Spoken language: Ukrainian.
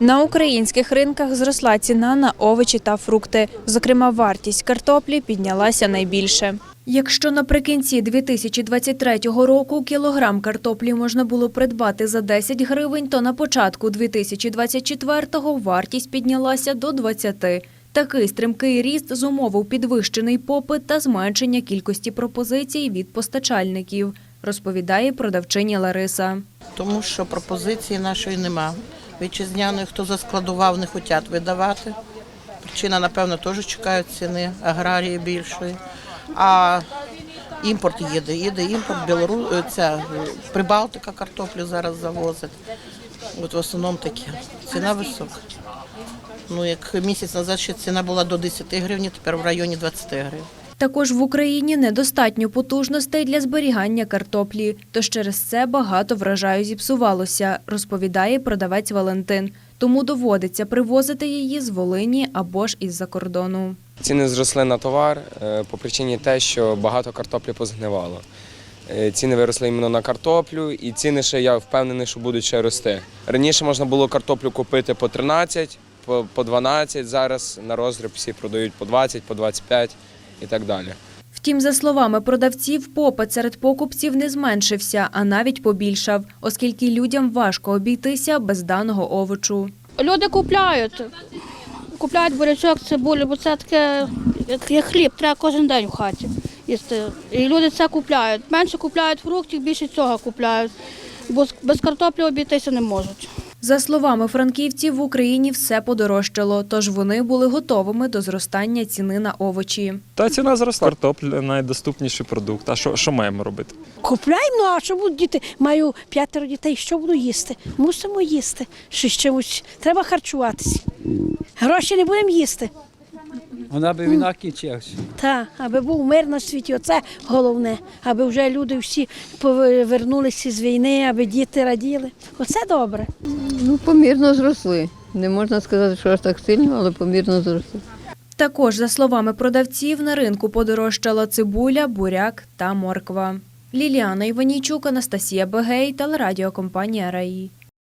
На українських ринках зросла ціна на овочі та фрукти. Зокрема, вартість картоплі піднялася найбільше. Якщо наприкінці 2023 року кілограм картоплі можна було придбати за 10 гривень, то на початку 2024-го вартість піднялася до 20. Такий стрімкий ріст зумовив підвищений попит та зменшення кількості пропозицій від постачальників, розповідає продавчиня Лариса. Тому що пропозиції нашої нема. Вітчизняної, хто заскладував, не хочуть видавати. Причина, напевно, теж чекають ціни аграрії більшої. А імпорт їде, їде імпорт, Білору... е, ця, е, Прибалтика картоплю зараз завозить. От в основному таке. Ціна висока. Ну, як місяць назад ще ціна була до 10 гривень, тепер в районі 20 гривень. Також в Україні недостатньо потужностей для зберігання картоплі, тож через це багато врожаю зіпсувалося, розповідає продавець Валентин. Тому доводиться привозити її з Волині або ж із-за кордону. Ціни зросли на товар е, по причині те, що багато картоплі позгнивало. Е, Ціни виросли іменно на картоплю, і ціни ще я впевнений, що будуть ще рости. Раніше можна було картоплю купити по 13, по по 12, зараз на роздріб всі продають по 20, по 25 і так далі. Втім, за словами продавців, попит серед покупців не зменшився, а навіть побільшав, оскільки людям важко обійтися без даного овочу. Люди купляють. Купляють бурячок, цибулю, бо це таке як, хліб, треба кожен день в хаті їсти. І люди це купляють. Менше купляють фруктів, більше цього купляють, бо без картоплі обійтися не можуть. За словами франківців, в Україні все подорожчало, тож вони були готовими до зростання ціни на овочі. Та ціна зросла. Картопля найдоступніший продукт. А що, що маємо робити? Купляємо, ну а що будуть діти? Маю п'ятеро дітей, що буду їсти? Мусимо їсти. Що чимось треба харчуватися. Гроші не будемо їсти. Вона би війна кінчилася. Та, аби був мир на світі, оце головне. Аби вже люди всі повернулися з війни, аби діти раділи. Оце добре. Ну, помірно зросли. Не можна сказати, що аж так сильно, але помірно зросли. Також, за словами продавців, на ринку подорожчала цибуля, буряк та морква. Ліліана Іванійчук, Анастасія Бегей, телерадіокомпанія Раї.